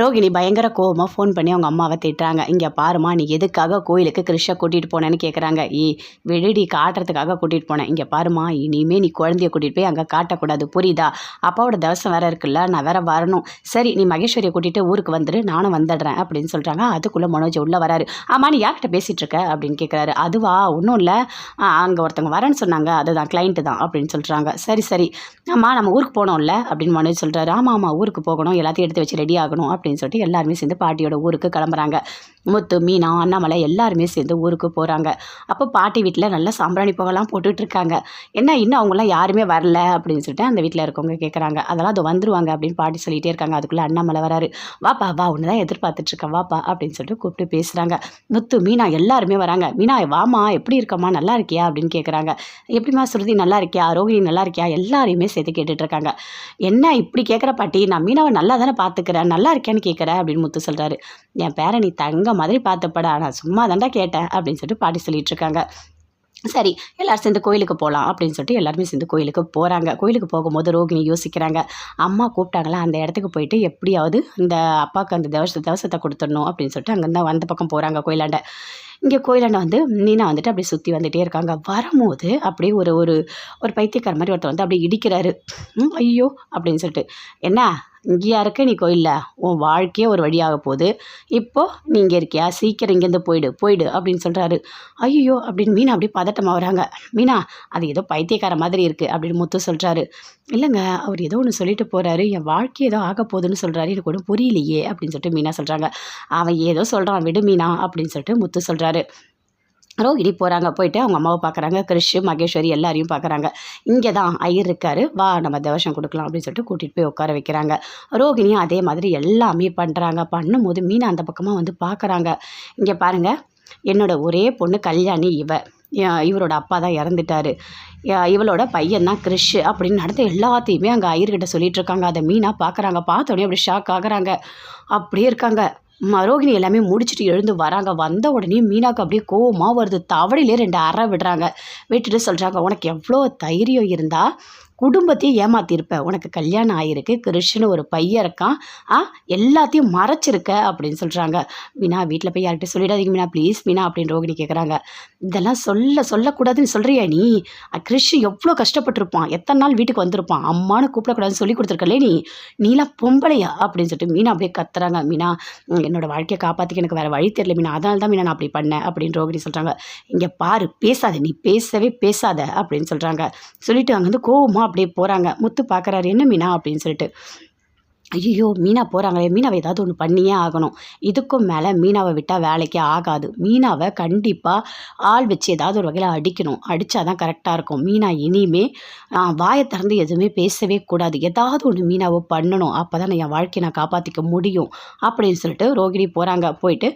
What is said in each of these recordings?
ரோகிணி பயங்கர கோவமாக ஃபோன் பண்ணி அவங்க அம்மாவை திட்டுறாங்க. இங்கே பாருமா நீ எதுக்காக கோயிலுக்கு கிருஷ்ண கூட்டிகிட்டு போனேன்னு கேட்குறாங்க ஏ விடுடி காட்டுறதுக்காக கூட்டிகிட்டு போனேன். இங்கே பாருமா இனிமே நீ குழந்தைய கூட்டிகிட்டு போய் அங்கே காட்டக்கூடாது. புரியுதா? அப்பாவோட தவசம் வேறு இருக்குல்ல நான் வேற வரணும். சரி நீ மகேஸ்வரியை கூட்டிகிட்டு ஊருக்கு வந்துடு நானும் வந்துடுறேன் அப்படின்னு சொல்கிறாங்க அதுக்குள்ளே மனோஜ் உள்ளே வராரு. ஆமாம் நீ யார்கிட்ட பேசிகிட்டு இருக்க? அப்படின்னு கேட்குறாரு அதுவா? ஒன்றும் இல்லை. அங்கே ஒருத்தவங்க வரேன்னு சொன்னாங்க. அதுதான் கிளைண்ட்டு தான் அப்படின்னு சொல்கிறாங்க சரி சரி. ஆமாம் நம்ம ஊருக்கு போனோம்ல அப்படின்னு மனோஜ் சொல்கிறாரு ஆமாம் ஆமாம் ஊருக்கு போகணும். எல்லாத்தையும் எடுத்து வச்சு ரெடி ஆகணும் அப்படின்னு சொல்லிட்டு எல்லாருமே சேர்ந்து பாட்டியோட ஊருக்கு கிளம்புறாங்க. முத்து மீனா அண்ணாமலை எல்லாருமே சேர்ந்து ஊருக்கு போகிறாங்க அப்போ பாட்டி வீட்டில் நல்லா சாம்பிராணி புகைலாம் போட்டுட்டு இருக்காங்க என்ன இன்னும் அவங்களாம் யாருமே வரல அப்படின்னு சொல்லிட்டு அந்த வீட்டில் இருக்கவங்க கேட்குறாங்க அதெல்லாம் அது வந்துருவாங்க அப்படின்னு பாட்டி சொல்லிகிட்டே இருக்காங்க. அதுக்குள்ளே அண்ணாமலை வராரு. வாப்பா வா ஒன்று தான் எதிர்பார்த்துட்ருக்கேன். வாப்பா அப்படின்னு சொல்லிட்டு கூப்பிட்டு பேசுகிறாங்க முத்து மீனா எல்லாருமே வராங்க. மீனா வாமா எப்படி இருக்கம்மா? நல்லா இருக்கியா? அப்படின்னு கேட்குறாங்க எப்படிம்மா சுருதி நல்லா இருக்கியா? ரோஹிணி நல்லா இருக்கியா? எல்லாரையுமே சேர்த்து கேட்டுட்ருக்காங்க. என்ன இப்படி கேட்குற பாட்டி? நான் மீனாவை நல்லா தானே பார்த்துக்கிறேன் நல்லா எதுக்குன்னு கேட்குற அப்படின்னு முத்து சொல்கிறாரு என் பேரை நீ தங்க மாதிரி பார்த்துப்படா நான் சும்மா தாண்டா கேட்டேன் அப்படின்னு சொல்லிட்டு பாட்டி சொல்லிட்டு இருக்காங்க. சரி எல்லோரும் சேர்ந்து கோயிலுக்கு போகலாம் அப்படின்னு சொல்லிட்டு எல்லாருமே சேர்ந்து கோயிலுக்கு போகிறாங்க கோயிலுக்கு போகும்போது ரோகிணி யோசிக்கிறாங்க. அம்மா கூப்பிட்டாங்களா? அந்த இடத்துக்கு போயிட்டு எப்படியாவது இந்த அப்பாவுக்கு அந்த தவச தவசத்தை கொடுத்துடணும் அப்படின்னு சொல்லிட்டு அங்கேருந்து வந்த பக்கம் போகிறாங்க கோயிலாண்ட. இங்கே கோயிலாண்ட வந்து நீனா வந்துட்டு அப்படியே சுற்றி வந்துகிட்டே இருக்காங்க. வரும்போது அப்படியே ஒரு ஒரு ஒரு பைத்தியக்கார மாதிரி ஒருத்தர் வந்து அப்படியே இடிக்கிறாரு. ம், ஐயோ அப்படின்னு சொல்லிட்டு. என்ன? இங்கேயா இருக்க நீ கோயிலில். உன் வாழ்க்கையே ஒரு வழியாக போகுது. இப்போது நீ இங்கே இருக்கியா? சீக்கிரம் இங்கேருந்து போயிடு போயிடு அப்படின்னு சொல்கிறாரு ஐயோ அப்படின்னு மீனா அப்படியே பதட்டமாக வராங்க மீனா அது ஏதோ பைத்தியக்கார மாதிரி இருக்குது அப்படின்னு முத்து சொல்கிறாரு இல்லைங்க அவர் ஏதோ ஒன்று சொல்லிட்டு போகிறாரு என் வாழ்க்கை ஏதோ ஆக போகுதுன்னு சொல்கிறாரு எனக்கு ஒன்றும் புரியலையே அப்படின்னு சொல்லிட்டு மீனா சொல்கிறாங்க அவன் ஏதோ சொல்கிறான் விடு மீனா அப்படின்னு சொல்லிட்டு முத்து சொல்கிறாரு ரோகிணி போகிறாங்க போயிட்டு அவங்க அம்மாவை பார்க்குறாங்க கிறிஷ் மகேஸ்வரி எல்லாரையும் பார்க்குறாங்க இங்கே தான் ஐயர் இருக்காரு வா நம்ம தவசம் கொடுக்கலாம் அப்படின்னு சொல்லிட்டு கூட்டிகிட்டு போய் உட்கார வைக்கிறாங்க. ரோகிணியும் அதே மாதிரி எல்லாமே பண்ணுறாங்க பண்ணும்போது மீனா அந்த பக்கமாக வந்து பார்க்குறாங்க இங்கே பாருங்கள் என்னோட ஒரே பொண்ணு கல்யாணி இவ. இவரோட அப்பா தான் இறந்துட்டாரு. இவளோட பையன் தான் கிறிஷ் அப்படின்னு நடந்த எல்லாத்தையுமே அங்கே ஐயர்கிட்ட சொல்லிட்டு இருக்காங்க. அதை மீனாக பார்க்குறாங்க பார்த்தோன்னே அப்படி ஷாக் ஆகுறாங்க. அப்படியே இருக்காங்க. மரோகிணி எல்லாமே முடிச்சுட்டு எழுந்து வராங்க. வந்த உடனே மீனாக்கு அப்படியே கோவமாக வருது. தவளையிலே ரெண்டு அறை விடுறாங்க. விட்டுட்டு சொல்கிறாங்க உனக்கு எவ்வளோ தைரியம் இருந்தால் குடும்பத்தையும் ஏமாத்திருப்ப. உனக்கு கல்யாணம் ஆகிருக்கு கிருஷ்ணன் ஒரு பையன் இருக்கான். ஆ எல்லாத்தையும் மறைச்சிருக்க அப்படின்னு சொல்கிறாங்க மீனா வீட்டில் போய் யார்கிட்ட சொல்லிடாதீங்க மீனா ப்ளீஸ் மீனா அப்படின்னு ரோகிணி கேட்குறாங்க இதெல்லாம் சொல்ல சொல்லக்கூடாதுன்னு சொல்கிறியா நீ? கிருஷ்ணன் எவ்வளோ கஷ்டப்பட்டிருப்பான். எத்தனை நாள் வீட்டுக்கு வந்திருப்பான். அம்மானு கூப்பிடக்கூடாதுன்னு சொல்லி கொடுத்துருக்கலே நீ. நீலாம் பொம்பளையா? அப்படின்னு சொல்லிட்டு மீனா அப்படியே கத்துறாங்க. மீனா என்னோட வாழ்க்கையை காப்பாற்றிக்க எனக்கு வேறு வழி தெரியல மீனா. அதனால தான் மீனா நான் அப்படி பண்ணேன் அப்படின்னு ரோகிணி சொல்கிறாங்க இங்கே பாரு பேசாத. நீ பேசவே பேசாத அப்படின்னு சொல்கிறாங்க சொல்லிட்டு அங்கேருந்து கோவமாக அப்படியே போகிறாங்க முத்து பார்க்குறாரு என்ன மீனா? அப்படின்னு சொல்லிட்டு. ஐயோ மீனா போகிறாங்களே மீனாவை ஏதாவது ஒன்று பண்ணியே ஆகணும். இதுக்கும் மேலே மீனாவை விட்டால் வேலைக்கே ஆகாது. மீனாவை கண்டிப்பாக ஆள் வச்சு ஏதாவது ஒரு வகையில் அடிக்கணும். அடித்தா தான் கரெக்டாக இருக்கும். மீனா இனிமே வாயை திறந்து எதுவுமே பேசவே கூடாது. ஏதாவது ஒன்று மீனாவை பண்ணணும். அப்போ தான் என் வாழ்க்கையை நான் காப்பாற்றிக்க முடியும். அப்படின்னு சொல்லிட்டு ரோகிணி போகிறாங்க போயிட்டு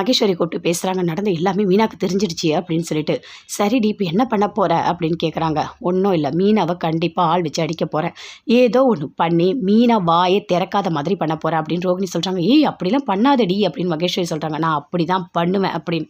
மகேஸ்வரி கூப்பிட்டு பேசுகிறாங்க நடந்த எல்லாமே மீனாவுக்கு தெரிஞ்சிடுச்சு அப்படின்னு சொல்லிட்டு. சரிடி இப்போ என்ன பண்ண போகிற அப்படின்னு கேட்குறாங்க ஒன்றும் இல்லை. மீனாவை கண்டிப்பாக ஆள் வச்சு அடிக்க போகிறேன் ஏதோ ஒன்று பண்ணி மீனை வாயை திறக்காத மாதிரி பண்ண போகிறேன் அப்படின்னு ரோகிணி சொல்கிறாங்க ஏய் அப்படிலாம் பண்ணாதடி அப்படின்னு மகேஸ்வரி சொல்கிறாங்க நான் அப்படி தான் பண்ணுவேன் அப்படின்னு.